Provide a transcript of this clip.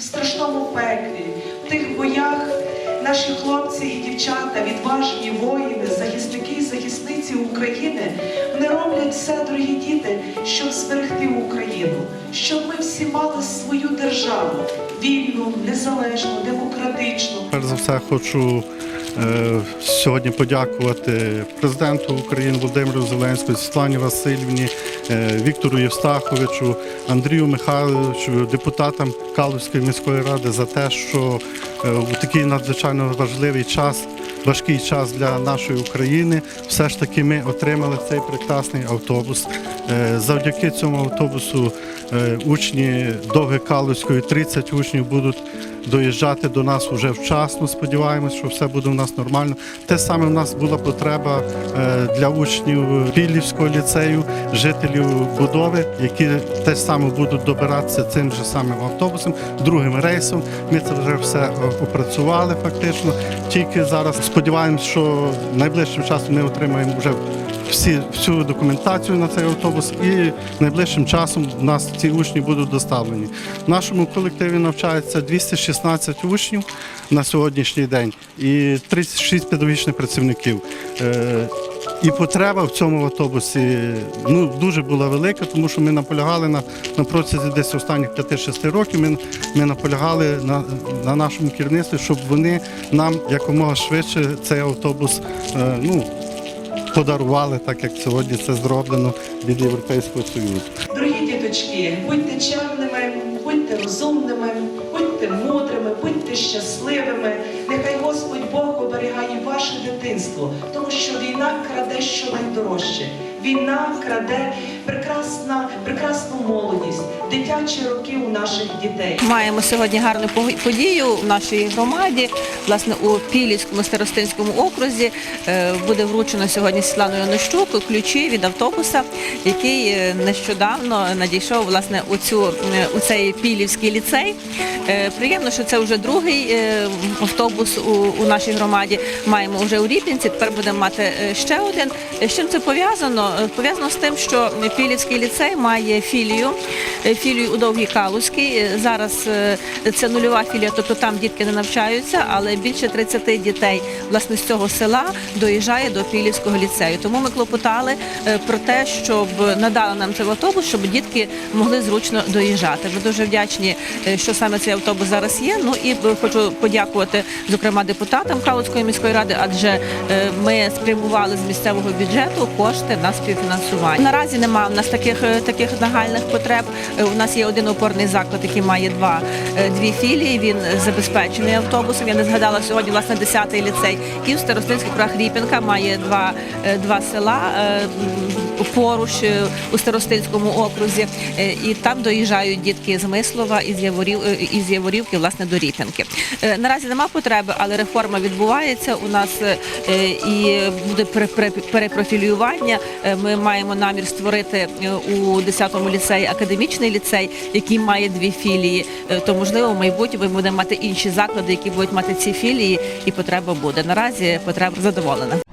в страшному пеклі, в тих боях наші хлопці і дівчата, відважні воїни, захисники і захисниці України, вони роблять все, дорогі діти, щоб зберегти Україну, щоб ми всі мали свою державу вільну, незалежну, демократичну. Перш за все хочу сьогодні подякувати президенту України Володимиру Зеленському, Світлані Васильівні, е, Віктору Євстаховичу, Андрію Михайловичу, депутатам Калузької міської ради за те, що е, у такий надзвичайно важливий час. Важкий час для нашої України. Все ж таки ми отримали цей прекрасний автобус. Е, Завдяки цьому автобусу е, учні Довги Калузької, 30 учнів будуть доїжджати до нас вже вчасно. Сподіваємось, що все буде у нас нормально. Те саме у нас була потреба е, для учнів Пілівського ліцею, жителів будови, які те саме будуть добиратися цим же самим автобусом, другим рейсом. Ми це вже все е, опрацювали фактично. Тільки зараз сподіваємось, що найближчим часом ми отримаємо вже всі, всю документацію на цей автобус, і найближчим часом у нас ці учні будуть доставлені. В нашому колективі навчається 216 учнів на сьогоднішній день і 36 педагогічних працівників. Е, І потреба в цьому автобусі ну, дуже була велика, тому що ми наполягали на, на протязі десь останніх 5-6 років. Ми, ми наполягали на, на нашому керівництві, щоб вони нам якомога швидше цей автобус е, ну, подарували, так як сьогодні це зроблено від Європейського Союзу. Дорогі діточки, будьте чемними, будьте розумними, будьте мудрими, будьте щасливими. Нехай Господь Бог оберігає ваше дитинство, тому що війна краде щонайдорожче. Війна краде прекрасна, прекрасну молодість, дитячі роки у наших дітей. Маємо сьогодні гарну подію в нашій громаді. Власне, у Пілівському старостинському окрузі е, буде вручено сьогодні Світланою Янощук ключі від автобуса, який е, нещодавно надійшов власне у цю е, у цей Пілівський ліцей. Приємно, що це вже другий е, автобус у, у нашій громаді. Маємо вже у Ріпінці. Тепер будемо мати е, ще один. З чим це пов'язано? Е, Пов'язано з тим, що Пілівський ліцей має філію, філію у Довгій Калузькій. Зараз це нульова філія, тобто там дітки не навчаються, але більше 30 дітей власне з цього села доїжджає до Пілівського ліцею. Тому ми клопотали про те, щоб надали нам цей автобус, щоб дітки могли зручно доїжджати. Ми дуже вдячні, що саме цей автобус зараз є. Ну і хочу подякувати, зокрема, депутатам Калузької міської ради, адже е, ми спрямували з місцевого бюджету кошти на співфінансування. Наразі немає в нас таких е, таких нагальних потреб. Е, У нас є один опорний заклад, який має два дві філії. Він забезпечений автобусом. Я не згадала сьогодні власне 10-й ліцей. І в Старостинський крах Ріпінка має два, два села поруч е, у Старостинському окрузі. Е, І там доїжджають дітки з Мислова і з Яворів е, і з Яворівки, власне, до Ріпінки. Е, Наразі нема потреби, але реформа відбувається. У нас і буде пере- пере- перепрофілювання. Ми маємо намір створити у 10-му ліцеї академічний ліцей, який має дві філії. То можливо, в майбутньому ми будемо мати інші заклади, які будуть мати ці філії, і потреба буде. Наразі потреба задоволена.